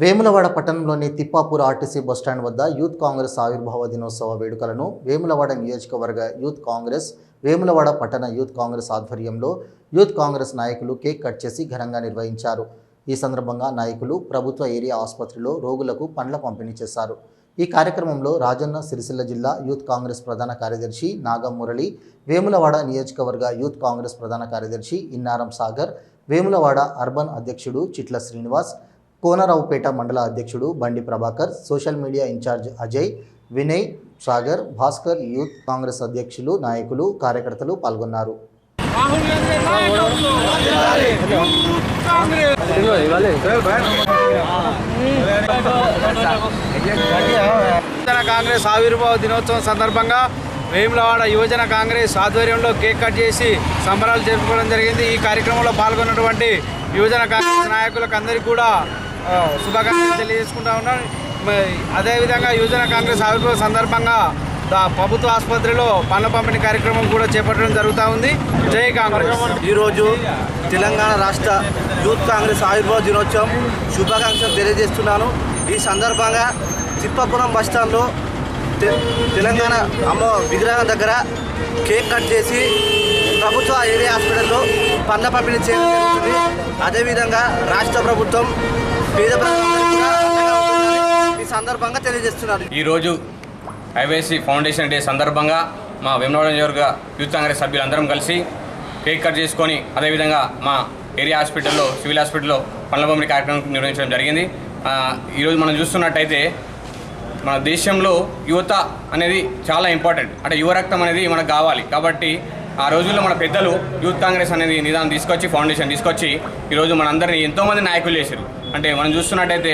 వేములవాడ పట్టణంలోని Tippapur RTC bus stand వద్ద youth Congress ఆవిర్భావ దినోత్సవ వేడుకలను వేములవాడ నియోజకవర్గ యూత్ కాంగ్రెస్ వేములవాడ పట్టణ యూత్ కాంగ్రెస్ ఆధ్వర్యంలో యూత్ కాంగ్రెస్ నాయకులు కేక్ కట్ చేసి ఘనంగా నిర్వహించారు. ఈ సందర్భంగా నాయకులు ప్రభుత్వ ఏరియా ఆసుపత్రిలో రోగులకు పండ్ల పంపిణీ చేశారు. ఈ కార్యక్రమంలో రాజన్న సిరిసిల్ల జిల్లా యూత్ కాంగ్రెస్ ప్రధాన కార్యదర్శి నాగం మురళి వేములవాడ నియోజకవర్గ యూత్ కాంగ్రెస్ ప్రధాన కార్యదర్శి ఇన్నారం సాగర్ వేములవాడ అర్బన్ అధ్యక్షుడు చిట్ల శ్రీనివాస్ కోనరావుపేట మండల అధ్యక్షుడు Bandi Prabhakar social media incharge Ajay Vinay Sagar Bhaskar youth Congress అధ్యక్షులు నాయకులు కార్యకర్తలు పాల్గొన్నారు. కాంగ్రెస్ ఆవిర్భావ దినోత్సవం సందర్భంగా వేములవాడ యువజన కాంగ్రెస్ ఆధ్వర్యంలో కేక్ కట్ చేసి సంబరాలు జరుపుకోవడం జరిగింది. ఈ కార్యక్రమంలో పాల్గొన్నటువంటి యువజన కాంగ్రెస్ నాయకులకు అందరికీ కూడా శుభాకాంక్షలు తెలియజేసుకుంటా ఉన్నాను అదేవిధంగా యువజన కాంగ్రెస్ ఆవిర్భావ సందర్భంగా ప్రభుత్వ ఆసుపత్రిలో పండ్ల పంపిణీ కార్యక్రమం కూడా చేపట్టడం జరుగుతూ ఉంది. జై కాంగ్రెస్. ఈరోజు తెలంగాణ రాష్ట్ర యూత్ కాంగ్రెస్ ఆవిర్భావ దినోత్సవం శుభాకాంక్షలు తెలియజేస్తున్నాను. ఈ సందర్భంగా తిప్పపురం బస్టాండ్లో తె- తెలంగాణ అమ్మ విగ్రహం దగ్గర కేక్ కట్ చేసి ప్రభుత్వ ఏరియా హాస్పిటల్లో పండ్ల పంపిణీ చేయడం జరుగుతుంది. అదేవిధంగా రాష్ట్ర ప్రభుత్వం పేద ఈ సందర్భంగా తెలియజేస్తున్నారు ఈరోజు ఐవైసీ ఫౌండేషన్ డే సందర్భంగా మా వేమనవాడ నియోజక యూత్ కాంగ్రెస్ సభ్యులందరం కలిసి కేక్ కట్ చేసుకొని అదేవిధంగా మా ఏరియా హాస్పిటల్లో సివిల్ హాస్పిటల్లో పండ్ల పంపిణీ కార్యక్రమం నిర్వహించడం జరిగింది. ఈరోజు మనం చూస్తున్నట్టయితే మన దేశంలో యువత అనేది చాలా ఇంపార్టెంట్. అంటే యువ రక్తం అనేది మనకు కావాలి. కాబట్టి ఆ రోజుల్లో మన పెద్దలు యూత్ కాంగ్రెస్ అనేది నిదానం తీసుకొచ్చి ఫౌండేషన్ తీసుకొచ్చి ఈరోజు మనందరినీ ఎంతోమంది నాయకులు చేశారు. అంటే మనం చూస్తున్నట్టయితే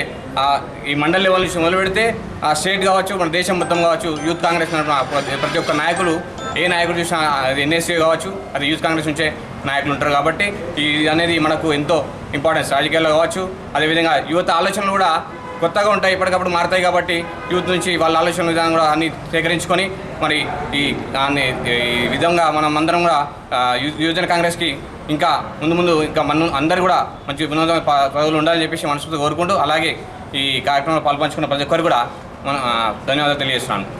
ఈ మండల్ లెవెల్ నుంచి మొదలు పెడితే ఆ స్టేట్ కావచ్చు మన దేశం మొత్తం కావచ్చు యూత్ కాంగ్రెస్ ప్రతి- ప్రతి ఒక్క నాయకులు ఏ నాయకుడు చూసినా అది ఎన్ఎస్సీ కావచ్చు అది యూత్ కాంగ్రెస్ నుంచే నాయకులు ఉంటారు కాబట్టి ఇది అనేది మనకు ఎంతో ఇంపార్టెన్స్ రాజకీయాల్లో కావచ్చు అదేవిధంగా యువత ఆలోచనలు కూడా కొత్తగా ఉంటాయి ఎప్పటికప్పుడు మారుతాయి కాబట్టి యూత్ నుంచి వాళ్ళ ఆలోచన విధానం కూడా అన్ని సేకరించుకొని మరి ఈ దాన్ని ఈ విధంగా మనం అందరం కూడా యువజన కాంగ్రెస్కి ఇంకా ముందు ముందు ఇంకా మన అందరు కూడా మంచి వినోద ప- పదవులు ఉండాలని చెప్పేసి మనస్ఫూర్తి కోరుకుంటూ అలాగే ఈ కార్యక్రమంలో పాల్పంచుకున్న ప్రతి ఒక్కరు కూడా మన ధన్యవాదాలు తెలియజేస్తున్నాను.